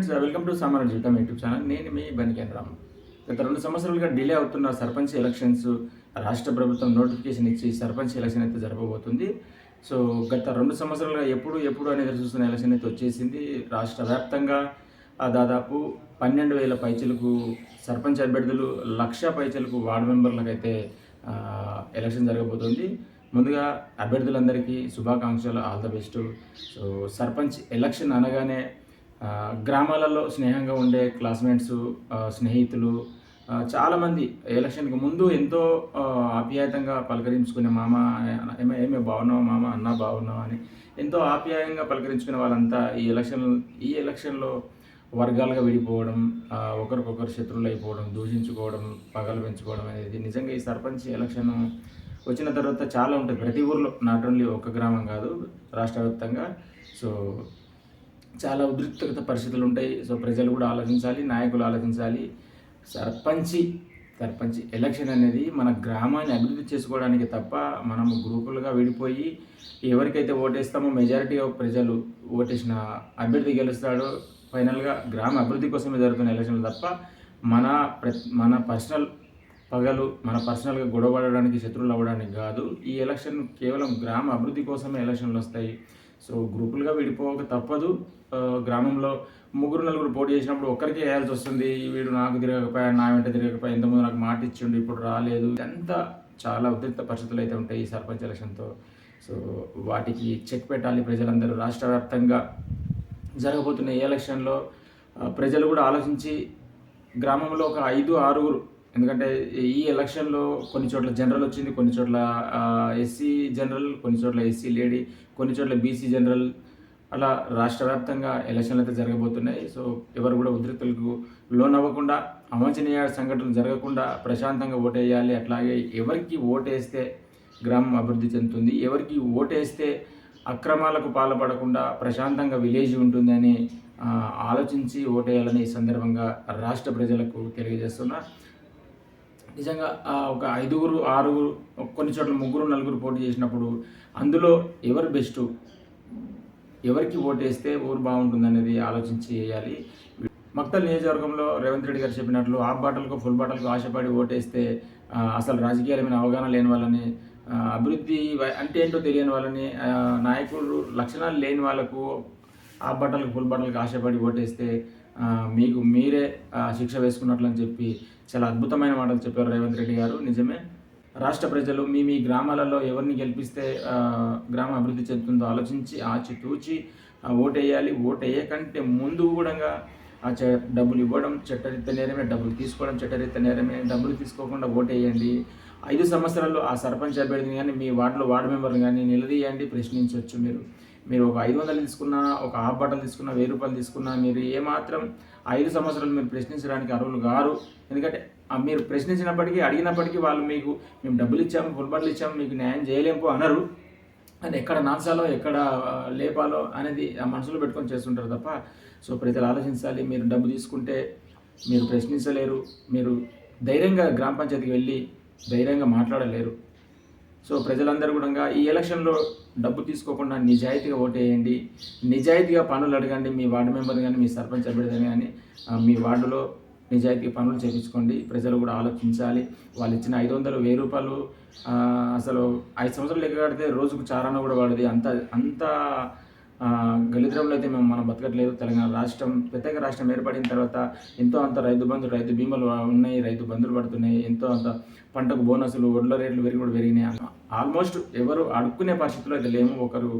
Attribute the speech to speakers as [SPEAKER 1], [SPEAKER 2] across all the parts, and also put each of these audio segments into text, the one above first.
[SPEAKER 1] Friends welcome to summer జీవితం YouTube channel. నేను మీ బనికేన్ రామ్ గత రెండు సంవత్సరాలుగా డిలే అవుతున్న సర్పంచ్ ఎలక్షన్స్ రాష్ట్ర ప్రభుత్వం నోటిఫికేషన్ ఇచ్చి సర్పంచ్ ఎలక్షన్ అయితే జరగబోతుంది. సో గత రెండు సంవత్సరాలుగా ఎప్పుడు ఎప్పుడు అనేది చూస్తున్న ఎలక్షన్ అయితే వచ్చేసింది. రాష్ట్ర వ్యాప్తంగా దాదాపు పన్నెండు వేల పైచలకు సర్పంచ్ అభ్యర్థులు లక్ష పైచలకు వార్డు మెంబర్లకు అయితే ఎలక్షన్ జరగబోతుంది. ముందుగా అభ్యర్థులందరికీ శుభాకాంక్షలు all the best. So sarpanch election అనగానే గ్రామాలలో స్నేహంగా ఉండే క్లాస్మేట్స్ స్నేహితులు చాలామంది ఎలక్షన్కి ముందు ఎంతో ఆప్యాయతంగా పలకరించుకునే మామ ఏమే ఏమే బాగున్నావు మామ అన్న బాగున్నావు అని ఎంతో ఆప్యాయంగా పలకరించుకునే వాళ్ళంతా ఈ ఎలక్షన్ ఈ ఎలక్షన్లో వర్గాలుగా విడిపోవడం ఒకరికొకరు శత్రువులు అయిపోవడం దూషించుకోవడం పగలు పెంచుకోవడం అనేది నిజంగా ఈ సర్పంచ్ ఎలక్షన్ వచ్చిన తర్వాత చాలా ఉంటుంది ప్రతి ఊర్లో నాట్ ఓన్లీ ఒక్క గ్రామం కాదు రాష్ట్ర వ్యాప్తంగా. సో చాలా ఉద్రిక్తత పరిస్థితులు ఉంటాయి. సో ప్రజలు కూడా ఆలోచించాలి నాయకులు ఆలోచించాలి. సర్పంచి సర్పంచ్ ఎలక్షన్ అనేది మన గ్రామాన్ని అభివృద్ధి చేసుకోవడానికి తప్ప మనము గ్రూపులుగా విడిపోయి ఎవరికైతే ఓటేస్తామో మెజారిటీ ఆఫ్ ప్రజలు ఓటేసిన అభ్యర్థి గెలుస్తాడో ఫైనల్గా గ్రామ అభివృద్ధి కోసమే జరుగుతున్న ఎలక్షన్లు తప్ప మన ప్ర మన పర్సనల్ పగలు మన పర్సనల్గా గొడవడడానికి శత్రువులు అవ్వడానికి కాదు. ఈ ఎలక్షన్ కేవలం గ్రామ అభివృద్ధి కోసమే ఎలక్షన్లు వస్తాయి. సో గ్రూపులుగా విడిపోక తప్పదు. గ్రామంలో ముగ్గురు నలుగురు పోటీ చేసినప్పుడు ఒక్కరికి వేయాల్సి వస్తుంది. వీడు నాకు తిరగకపోయా నా వెంట తిరగకపోయా ఇంతకుముందు నాకు మాట ఇచ్చిండు ఇప్పుడు రాలేదు. ఇదంతా చాలా ఉద్రిక్త పరిస్థితులు అయితే ఉంటాయి ఈ సర్పంచ్ ఎలక్షన్తో. సో వాటికి చెక్ పెట్టాలి ప్రజలందరూ. రాష్ట్ర వ్యాప్తంగా జరగబోతున్న ఈ ఎలక్షన్లో ప్రజలు కూడా ఆలోచించి గ్రామంలో ఒక ఐదు ఆరుగురు ఎందుకంటే ఈ ఎలక్షన్లో కొన్ని చోట్ల జనరల్ వచ్చింది కొన్ని చోట్ల ఎస్సీ జనరల్ కొన్ని చోట్ల ఎస్సీ లేడీ కొన్ని చోట్ల బీసీ జనరల్. అలా రాష్ట్ర వ్యాప్తంగా ఎలక్షన్లు అయితే జరగబోతున్నాయి. సో ఎవరు కూడా ఉద్రిక్తులకు లోనవ్వకుండా అవాంఛనీయ సంఘటనలు జరగకుండా ప్రశాంతంగా ఓటేయాలి. అట్లాగే ఎవరికి ఓటేస్తే గ్రామం అభివృద్ధి చెందుతుంది ఎవరికి ఓటేస్తే అక్రమాలకు పాల్పడకుండా ప్రశాంతంగా విలేజ్ ఉంటుందని ఆలోచించి ఓటేయాలని ఈ సందర్భంగా రాష్ట్ర ప్రజలకు తెలియజేస్తున్నా. నిజంగా ఒక ఐదుగురు ఆరుగురు కొన్ని చోట్ల ముగ్గురు నలుగురు పోటీ చేసినప్పుడు అందులో ఎవరు బెస్ట్? ఎవరికి ఓటేస్తే ఊరు బాగుంటుంది అనేది ఆలోచించి చేయాలి. మక్తల్ నియోజకవర్గంలో రేవంత్ రెడ్డి గారు చెప్పినట్లు హాఫ్ బాటలకు ఫుల్ బాటలకు ఆశపడి ఓటేస్తే అసలు రాజకీయాల మీద అవగాహన లేని వాళ్ళని అభివృద్ధి అంటే ఏంటో తెలియని వాళ్ళని నాయకులు లక్షణాలు లేని వాళ్ళకు ఆ బట్టలకు ఫుల్ బట్టలకు ఆశపడి ఓటేస్తే మీకు మీరే ఆ, శిక్ష వేసుకున్నట్లు అని చెప్పి చాలా అద్భుతమైన మాటలు చెప్పారు రేవంత్ రెడ్డి గారు. నిజమే. రాష్ట్ర ప్రజలు మీ మీ గ్రామాలలో ఎవరిని గెలిపిస్తే గ్రామం అభివృద్ధి చెందుతుందో ఆలోచించి ఆచితూచి ఆ, ఓటేయాలి. ఓటేయకంటే ముందు కూడా ఆ చె డబ్బులు ఇవ్వడం చట్టరిత్త నేరమే డబ్బులు తీసుకోవడం చట్టరిత్త నేరమే డబ్బులు తీసుకోకుండా ఓటేయండి. ఐదు సంవత్సరాల్లో ఆ సర్పంచ్ అభ్యర్థిని కానీ మీ వార్డులో వార్డు మెంబర్ని కానీ నిలదీయండి ప్రశ్నించవచ్చు మీరు. మీరు ఒక ఐదు వందలు తీసుకున్నా ఒక హాఫ్ బట్టలు తీసుకున్నా వెయ్యి రూపాయలు తీసుకున్నా మీరు ఏమాత్రం ఐదు సంవత్సరాలు మీరు ప్రశ్నించడానికి అర్హులు గారు ఎందుకంటే మీరు ప్రశ్నించినప్పటికీ అడిగినప్పటికీ వాళ్ళు మీకు మేము డబ్బులు ఇచ్చాము ఫుల్ ఇచ్చాము మీకు న్యాయం చేయలేము అనరు. అది ఎక్కడ నాచాలో ఎక్కడ లేపాలో అనేది ఆ మనసులో పెట్టుకొని చేస్తుంటారు తప్ప సో ప్రజలు ఆలోచించాలి మీరు డబ్బు తీసుకుంటే మీరు ప్రశ్నించలేరు మీరు ధైర్యంగా గ్రామ పంచాయతీకి వెళ్ళి ధైర్యంగా మాట్లాడలేరు. సో ప్రజలందరూ కూడా ఈ ఎలక్షన్లో డబ్బు తీసుకోకుండా నిజాయితీగా ఓటేయండి. నిజాయితీగా పనులు అడగండి. మీ వార్డు మెంబర్ కానీ మీ సర్పంచ్ అభ్యర్థి కానీ మీ వార్డులో నిజాయితీగా పనులు చేయించుకోండి. ప్రజలు కూడా ఆలోచించాలి. వాళ్ళు ఇచ్చిన ఐదు వందలు వెయ్యి రూపాయలు అసలు ఐదు సంవత్సరాలు లెక్క కడితే రోజుకు చారాన కూడా పడదు అంత అంత గలిద్రంలో అయితే మేము మనం బతకట్లేదు. తెలంగాణ రాష్ట్రం ప్రత్యేక రాష్ట్రం ఏర్పడిన తర్వాత ఎంతో అంత రైతు బంధు రైతు బీమాలు ఉన్నాయి రైతు బంధులు పడుతున్నాయి. ఎంతో అంత పంటకు బోనసులు వడ్ల రేట్లు పెరిగి కూడా పెరిగినాయి ఆల్మోస్ట్ ఎవరు అడుక్కునే పరిస్థితుల్లో అయితే లేము. ఒకరు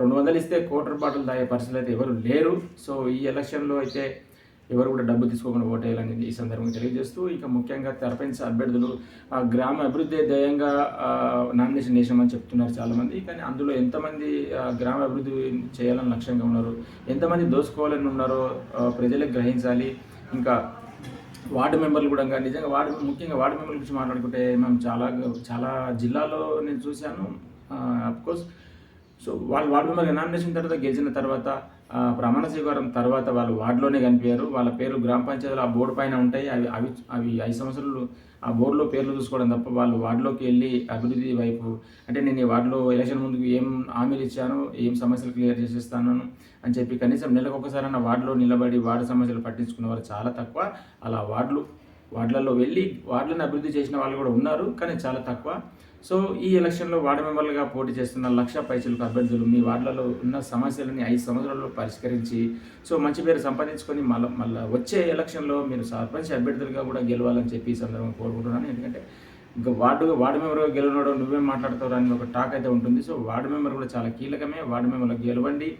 [SPEAKER 1] రెండు వందలు ఇస్తే కోటి రూపాయలు తాగే పరిస్థితులు అయితే ఎవరు లేరు. సో ఈ ఎలక్షన్లో అయితే ఎవరు కూడా డబ్బు తీసుకోకుండా ఓటేయాలని ఈ సందర్భంగా తెలియజేస్తూ ఇక ముఖ్యంగా సర్పంచ్ అభ్యర్థులు ఆ గ్రామ అభివృద్ధి ధ్యేయంగా నామినేషన్ చేసామని చెప్తున్నారు చాలామంది. కానీ అందులో ఎంతమంది గ్రామ అభివృద్ధి చేయాలని లక్ష్యంగా ఉన్నారు? ఎంతమంది దోసుకోవాలని ఉన్నారో ప్రజలకు ప్రజలే గ్రహించాలి. ఇంకా వార్డు మెంబర్లు కూడా నిజంగా వార్డు ముఖ్యంగా వార్డు మెంబర్ల గురించి మాట్లాడుకుంటే మేము చాలా చాలా జిల్లాలో నేను చూశాను. అఫ్కోర్స్ సో వాళ్ళు వార్డు మెంబర్గా నామినేషన్ తర్వాత గెలిచిన తర్వాత ప్రమాణ స్వీకారం తర్వాత వాళ్ళు వార్డులోనే కనిపించారు. వాళ్ళ పేర్లు గ్రామ పంచాయతీలో ఆ బోర్డు పైన ఉంటాయి. అవి అవి అవి ఐదు సంవత్సరాలు ఆ బోర్డులో పేర్లు చూసుకోవడం తప్ప వాళ్ళు వార్డులోకి వెళ్ళి అభివృద్ధి వైపు అంటే నేను ఈ వార్డులో ఎలక్షన్ ముందుకు ఏం హామీలు ఇచ్చాను ఏం సమస్యలు క్లియర్ చేసేస్తాను అని చెప్పి కనీసం నెలకు ఒకసారి అన్న వార్డులో నిలబడి వార్డు సమస్యలు పట్టించుకున్న వారు చాలా తక్కువ. అలా వార్డులు వార్డులలో వెళ్ళి వార్డులను అభివృద్ధి చేసిన వాళ్ళు కూడా ఉన్నారు కానీ చాలా తక్కువ. సో ఈ ఎలక్షన్లో వార్డు మెంబర్లుగా పోటీ చేస్తున్న లక్ష పైసలకు అభ్యర్థులు మీ వార్డులలో ఉన్న సమస్యలని ఐదు సంవత్సరాల్లో పరిష్కరించి సో మంచి పేరు సంపాదించుకొని మళ్ళీ మళ్ళీ వచ్చే ఎలక్షన్లో మీరు సర్పంచ్ అభ్యర్థులుగా కూడా గెలవాలని చెప్పి ఈ సందర్భంగా కోరుకుంటున్నాను. ఎందుకంటే ఇంకా వార్డు వార్డు మెంబర్గా గెలవడం నువ్వేం మాట్లాడతావు అని ఒక టాక్ అయితే ఉంటుంది. సో వార్డు మెంబర్ కూడా చాలా కీలకమే. వార్డు మెంబర్లో గెలవండి.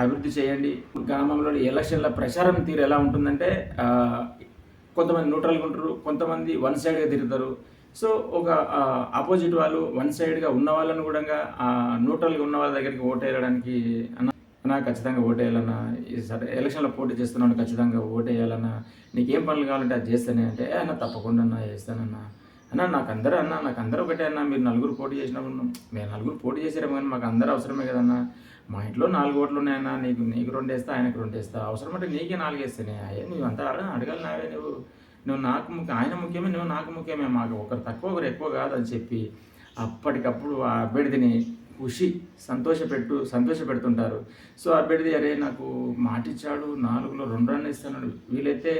[SPEAKER 1] అభివృద్ధి చేయండి. గ్రామంలో ఎలక్షన్ల ప్రచారం తీరు ఎలా ఉంటుందంటే కొంతమంది న్యూట్రల్గా ఉంటారు. కొంతమంది వన్ సైడ్గా తిరుగుతారు. సో ఒక ఆపోజిట్ వాళ్ళు వన్ సైడ్గా ఉన్న వాళ్ళని కూడా న్యూట్రల్గా ఉన్న వాళ్ళ దగ్గరికి ఓటు వేయడానికి అన్న అన్నా ఖచ్చితంగా ఓటు వేయాలన్నా సరే ఎలక్షన్లో పోటీ చేస్తున్నాను ఖచ్చితంగా ఓటు నీకు నీకేం పనులు కావాలంటే అది చేస్తానే అంటే అన్న తప్పకుండా అన్న చేస్తానన్నా. అన్న నాకు అందరూ అన్న నాకు అందరూ ఒకటే అన్న మీరు నలుగురు పోటీ చేసినప్పుడు మేము నలుగురు పోటీ చేసారేమో కానీ మాకు అందరూ అవసరమే కదన్నా. మా ఇంట్లో నాలుగు ఓట్లు ఉన్నాయన్నా నీకు నీకు రెండు వేస్తా ఆయనకు రెండు వేస్తా అవసరం అంటే నీకే నాలుగు వేస్తానే. అయ్యే నువ్వు అంతా అడగాలి నావే నువ్వు. నువ్వు నాకు ముఖ్యం ఆయన ముఖ్యమే నువ్వు నాకు ముఖ్యమే మాకు ఒకరు తక్కువ ఒకరు ఎక్కువ కాదని చెప్పి అప్పటికప్పుడు ఆ అభ్యర్థిని ఖుషి సంతోషపెట్టు సంతోషపెడుతుంటారు. సో అభ్యర్థి అరే నాకు మాటిచ్చాడు నాలుగులో రెండు రన్ ఇస్తున్నాడు వీలైతే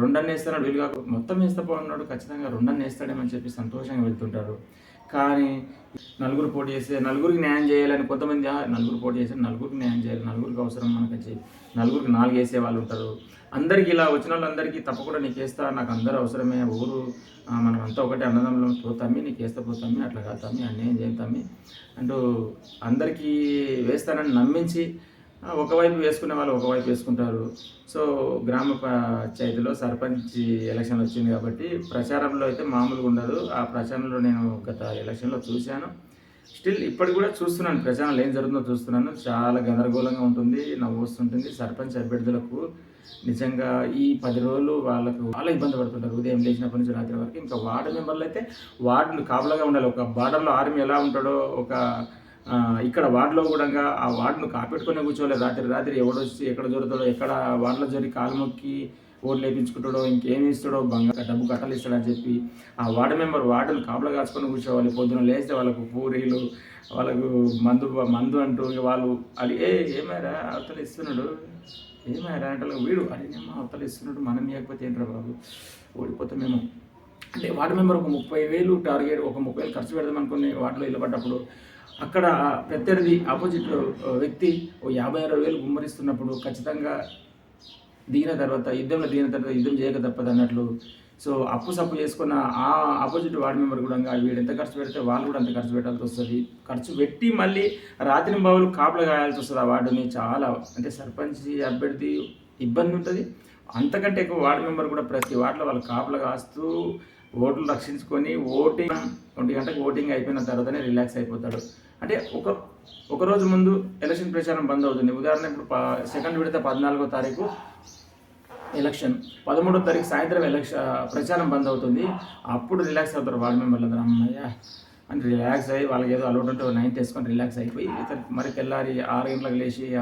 [SPEAKER 1] రెండు రన్ వేస్తున్నాడు వీలు కాక మొత్తం వేస్తా పోన్నాడు ఖచ్చితంగా రెండు రన్ వేస్తాడేమని చెప్పి సంతోషంగా వెళ్తుంటారు. కానీ నలుగురు పోటీ చేస్తే నలుగురికి న్యాయం చేయాలని కొంతమంది "ఆ, నలుగురు పోటీ చేస్తే నలుగురికి న్యాయం చేయాలి నలుగురికి అవసరం మనకు వచ్చి నలుగురికి నాలుగు వేసే వాళ్ళు ఉంటారు. అందరికీ ఇలా వచ్చిన వాళ్ళందరికీ తప్పకుండా నీకు వేస్తా నాకు అందరూ అవసరమే ఊరు మనం అంతా ఒకటే అన్నదమ్ములు పోతామి నీకు వేస్తా పోతామి అట్లా కాదు అన్యాయం చేస్తామి అంటూ అందరికీ వేస్తానని నమ్మించి ఒకవైపు వేసుకునే వాళ్ళు ఒకవైపు వేసుకుంటారు. సో గ్రామ పంచాయతీలో సర్పంచ్ ఎలక్షన్ వచ్చింది కాబట్టి ప్రచారంలో అయితే మామూలుగా ఉండదు. ఆ ప్రచారంలో నేను గత ఎలక్షన్లో చూశాను. స్టిల్ ఇప్పటికి కూడా చూస్తున్నాను. ప్రచారంలో ఏం జరుగుతుందో చూస్తున్నాను. చాలా గందరగోళంగా ఉంటుంది నవ్వు వస్తుంటుంది. సర్పంచ్ అభ్యర్థులకు నిజంగా ఈ పది రోజులు వాళ్ళకు చాలా ఇబ్బంది పడుతుంటారు. ఉదయం లేచినప్పటి నుంచి రాత్రి వరకు. ఇంకా వార్డు మెంబర్లు అయితే వార్డులు కాపలాగా ఉండాలి. ఒక బార్డర్లో ఆర్మీ ఎలా ఉంటాడో ఒక ఇక్కడ వార్డులో కూడా ఆ వార్డును కాపెట్టుకునే కూర్చోవాలి రాత్రి రాత్రి ఎవడొచ్చి ఎక్కడ దొరుకుతాడో ఎక్కడ వార్డులో జరి కాలు మొక్కి ఓట్లు వేయించుకుంటాడో ఇంకేమి ఇస్తాడో బంగారు డబ్బు కట్టలు ఇస్తాడని చెప్పి ఆ వార్డు మెంబర్ వార్డులు కాపలా కాచుకొని కూర్చోవాలి. పొద్దున లేస్తే వాళ్ళకు పూరీలు వాళ్ళకు మందు మందు అంటూ వాళ్ళు అది ఏ ఏమైనా అవతలు ఇస్తున్నాడు? ఏమైనా అంటే వీడు అడిగినమ్మా అవతలు ఇస్తున్నాడు మనం ఇవ్వకపోతే ఏంట్రా బాబు? ఓడిపోతామేమో అంటే వార్డు మెంబర్ ఒక ముప్పై వేలు టార్గెట్ ఒక ముప్పై వేలు ఖర్చు పెడదాం అనుకుని వార్డులో నిలబడ్డప్పుడు అక్కడ ప్రత్యర్థి ఆపోజిట్ వ్యక్తి ఓ యాభై అరవై వేలు గుమ్మరిస్తున్నప్పుడు ఖచ్చితంగా దిగిన తర్వాత యుద్ధంలో దిగిన తర్వాత యుద్ధం చేయక తప్పదు అన్నట్లు. సో అప్పు సప్పు చేసుకున్న ఆ ఆపోజిట్ వార్డు మెంబర్ కూడా వీడు ఎంత ఖర్చు పెడితే వాళ్ళు కూడా అంత ఖర్చు పెట్టాల్సి వస్తుంది. ఖర్చు పెట్టి మళ్ళీ రాత్రి బావులు కాపలు కాయాల్సి వస్తుంది ఆ వార్డుని చాలా అంటే సర్పంచ్ అభ్యర్థి ఇబ్బంది ఉంటుంది. అంతకంటే ఎక్కువ వార్డు మెంబర్ కూడా ప్రతి వార్డులో వాళ్ళు కాపలు కాస్తూ ఓట్లు రక్షించుకొని ఓటింగ్ ఒంటి గంటకు ఓటింగ్ అయిపోయిన తర్వాతనే రిలాక్స్ అయిపోతాడు. అంటే ఒక ఒక రోజు ముందు ఎలక్షన్ ప్రచారం బంద్ అవుతుంది. ఉదాహరణ ఇప్పుడు ప- సెకండ్ విడత పద్నాలుగో తారీఖు ఎలక్షన్. పదమూడో తారీఖు సాయంత్రం ఎలక్షన్ ప్రచారం బంద్ అవుతుంది. అప్పుడు రిలాక్స్ అవుతారు వార్డు మెంబర్లు అందరూ. అమ్మయ్య అని రిలాక్స్ అయ్యి వాళ్ళకి ఏదో అలవాటు ఉంటే నైన్త్ వేసుకొని రిలాక్స్ అయిపోయి మరి తెల్లారి ఆరు గంటలకు లేచి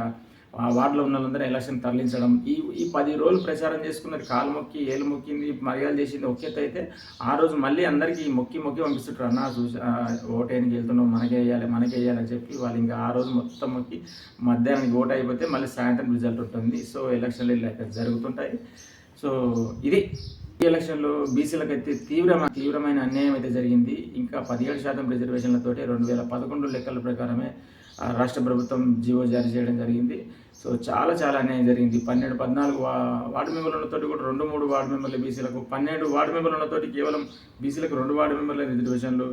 [SPEAKER 1] ఆ- వార్డులో ఉన్న వాళ్ళందరూ ఎలక్షన్ తరలించడం. ఈ ఈ పది రోజులు ప్రచారం చేసుకున్నది కాలు మొక్కి ఏలు మొక్కింది మర్యాదలు చేసింది ఒకేత అయితే ఆ రోజు మళ్ళీ అందరికీ మొక్కి మొక్కి పంపిస్తుంటారు. అన్న చూసి ఓటేనికి వెళ్తున్నాం మనకే వేయాలి మనకే వేయాలి అని చెప్పి వాళ్ళు ఇంకా ఆ రోజు మొత్తం మొక్కి మధ్యాహ్నానికి ఓటు అయిపోతే మళ్ళీ సాయంత్రం రిజల్ట్ ఉంటుంది. సో ఎలక్షన్లు ఇలా జరుగుతుంటాయి. సో ఇది. ఈ ఎలక్షన్లో బీసీలకు అయితే తీవ్రమైన తీవ్రమైన అన్యాయం అయితే జరిగింది. ఇంకా పదిహేడు శాతం రిజర్వేషన్లతోటి రెండు వేల పదకొండు లెక్కల ప్రకారమే రాష్ట్ర ప్రభుత్వం జీవో జారీ చేయడం జరిగింది. సో చాలా చాలా అన్యాయం జరిగింది. పన్నెండు పద్నాలుగు వార్డు మెంబర్లు ఉన్నతోటి కూడా రెండు మూడు వార్డు మెంబర్లు బీసీలకు. పన్నెండు వార్డు మెంబర్లతోటి కేవలం బీసీలకు రెండు వార్డు మెంబర్ల రిజర్వేషన్లు.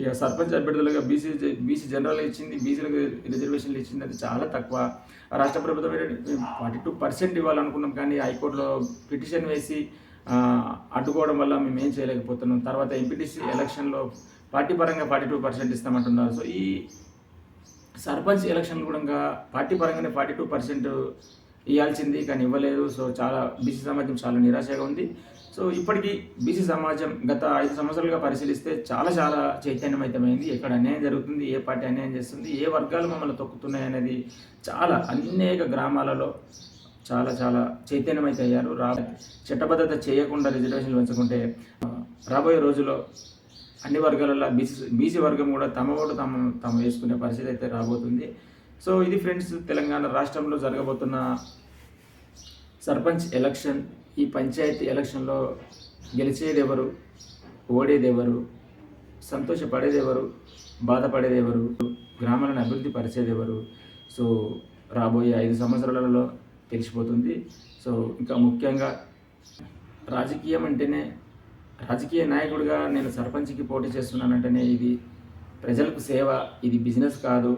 [SPEAKER 1] ఇక సర్పంచ్ అభ్యర్థులుగా బీసీ బీసీ జనరల్ ఇచ్చింది బీసీలకు రిజర్వేషన్లు ఇచ్చింది అది చాలా తక్కువ. ఆ రాష్ట్ర ప్రభుత్వం ఫార్టీ టూ పర్సెంట్ ఇవ్వాలనుకున్నాం కానీ హైకోర్టులో పిటిషన్ వేసి అడ్డుకోవడం వల్ల మేము ఏం చేయలేకపోతున్నాం. తర్వాత ఎంపీటీసీ ఎలక్షన్లో పార్టీ పరంగా ఫార్టీ టూ పర్సెంట్ ఇస్తామంటున్నారు. సో ఈ సర్పంచ్ ఎలక్షన్ కూడా పార్టీ పరంగానే ఫార్టీ టూ పర్సెంట్ ఇవ్వాల్సింది కానీ ఇవ్వలేదు. సో చాలా బీసీ సమాజం చాలా నిరాశగా ఉంది. సో ఇప్పటికీ బీసీ సమాజం గత ఐదు సంవత్సరాలుగా పరిశీలిస్తే చాలా చాలా చైతన్యమైతమైంది. ఎక్కడ అన్యాయం జరుగుతుంది ఏ పార్టీ అన్యాయం చేస్తుంది ఏ వర్గాలు మమ్మల్ని తొక్కుతున్నాయి అనేది చాలా అనేక గ్రామాలలో చాలా చాలా చైతన్యమైతే అయ్యారు రా చట్టబద్ధత చేయకుండా రిజర్వేషన్లు పెంచుకుంటే రాబోయే రోజుల్లో అన్ని వర్గాలలో బీసీ బీసీ వర్గం కూడా తమ ఓటు తమ తాము వేసుకునే పరిస్థితి అయితే రాబోతుంది. సో ఇది ఫ్రెండ్స్ తెలంగాణ రాష్ట్రంలో జరగబోతున్న సర్పంచ్ ఎలక్షన్ ఈ పంచాయతీ ఎలక్షన్లో గెలిచేది ఎవరు ఓడేది ఎవరు సంతోషపడేది ఎవరు బాధపడేది ఎవరు గ్రామాలను అభివృద్ధి పరిచేది ఎవరు సో రాబోయే ఐదు సంవత్సరాలలో తెలిసిపోతుంది సో ఇంకా ముఖ్యంగా రాజకీయం అంటేనే రాజకీయ నాయకుడిగా నేను సర్పంచ్కి పోటీ చేస్తున్నానంటేనే ఇది ప్రజలకు సేవ ఇది బిజినెస్ కాదు.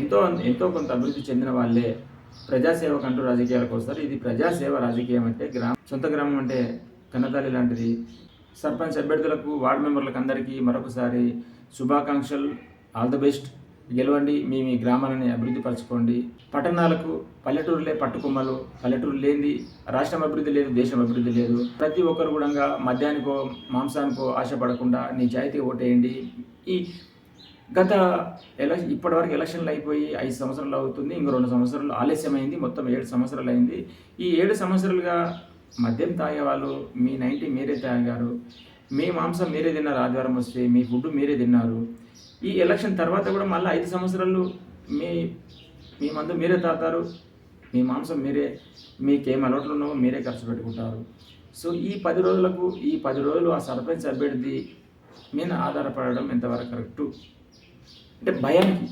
[SPEAKER 1] ఎంతో ఎంతో కొంత అభివృద్ధి చెందిన వాళ్ళే ప్రజాసేవకు అంటూ రాజకీయాలకు వస్తారు. ఇది ప్రజాసేవ రాజకీయం అంటే గ్రామం సొంత గ్రామం అంటే కన్నతల్లి లాంటిది. సర్పంచ్ అభ్యర్థులకు వార్డు మెంబర్లకు అందరికీ మరొకసారి శుభాకాంక్షలు. All the best. గెలవండి మీ మీ గ్రామాలని అభివృద్ధి పరచుకోండి. పట్టణాలకు పల్లెటూరులే పట్టుకుమ్మలు పల్లెటూరు లేనిది రాష్ట్రం అభివృద్ధి లేదు దేశం అభివృద్ధి లేదు. ప్రతి ఒక్కరు కూడా మద్యానికో మాంసానికో ఆశపడకుండా నిజాయితీ ఓటేయండి. ఈ గత ఎలక్షన్ ఇప్పటివరకు ఎలక్షన్లు అయిపోయి ఐదు సంవత్సరాలు అవుతుంది ఇంకో రెండు సంవత్సరాలు ఆలస్యమైంది మొత్తం ఏడు సంవత్సరాలు అయింది. ఈ ఏడు సంవత్సరాలుగా మద్యం తాగే వాళ్ళు మీ నైంటీ మీరే తాగారు. మీ మాంసం మీరే తిన్నారు ఆదివారం వస్తే మీ ఫుడ్ మీరే తిన్నారు. ఈ ఎలక్షన్ తర్వాత కూడా మళ్ళీ ఐదు సంవత్సరాలు మీ మీ మందు మీరే తాతారు మీ మాంసం మీరే మీకేం అలవాట్లు ఉన్నావో మీరే ఖర్చు పెట్టుకుంటారు. సో ఈ పది రోజులకు ఈ పది రోజులు ఆ సర్పంచ్ అభ్యర్థి మీద ఆధారపడడం ఎంతవరకు కరెక్టు? అంటే భయానికి.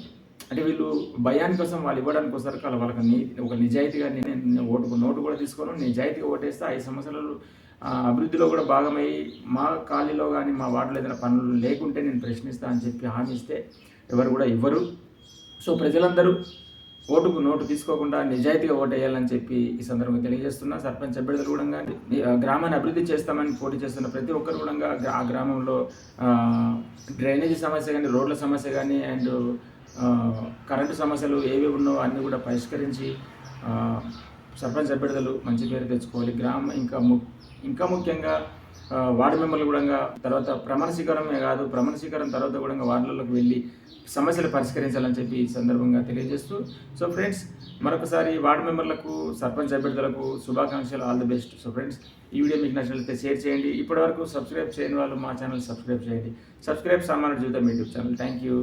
[SPEAKER 1] అంటే వీళ్ళు భయాని కోసం వాళ్ళు ఇవ్వడానికి వస్తారు వాళ్ళకి నీ ఒక నిజాయితీగా నేను ఓటు నోటు కూడా తీసుకోను నిజాయితీగా ఓటేస్తే ఐదు సంవత్సరాలు అభివృద్ధిలో కూడా భాగమై మా కాలనీలో కానీ మా వార్డులో ఏదైనా పనులు లేకుంటే నేను ప్రశ్నిస్తా అని చెప్పి హామీ ఇస్తే ఎవరు కూడా ఇవ్వరు. సో ప్రజలందరూ ఓటుకు నోటు తీసుకోకుండా నిజాయితీగా ఓటు వేయాలని చెప్పి ఈ సందర్భంగా తెలియజేస్తున్నా. సర్పంచ్ అభ్యర్థులు కూడా గ్రామాన్ని అభివృద్ధి చేస్తామని పోటీ చేస్తున్న ప్రతి ఒక్కరు కూడా ఆ గ్రామంలో డ్రైనేజీ సమస్య కానీ రోడ్ల సమస్య కానీ అండ్ కరెంటు సమస్యలు ఏవి ఉన్నాయో అన్నీ కూడా పరిష్కరించి సర్పంచ్ అభ్యర్థులు మంచి పేరు తెచ్చుకోవాలి. గ్రామం ఇంకా ము ఇంకా ముఖ్యంగా వార్డు మెంబర్లు కూడా తర్వాత ప్రమాణ స్వీకారమే కాదు ప్రమాణ స్వీకారం తర్వాత కూడా వార్డులలోకి వెళ్ళి సమస్యలు పరిష్కరించాలని చెప్పి ఈ సందర్భంగా తెలియజేస్తూ సో ఫ్రెండ్స్ మరొకసారి వార్డు మెంబర్లకు సర్పంచ్ అభ్యర్థులకు శుభాకాంక్షలు all the best. So friends ఈ వీడియో మీకు నచ్చినట్లయితే షేర్ చేయండి. ఇప్పటివరకు సబ్స్క్రైబ్ చేయని వాళ్ళు మా ఛానల్ సబ్స్క్రైబ్ చేయండి. సబ్స్క్రైబ్ సామాన్య జీవితం యూట్యూబ్ ఛానల్. Thank you.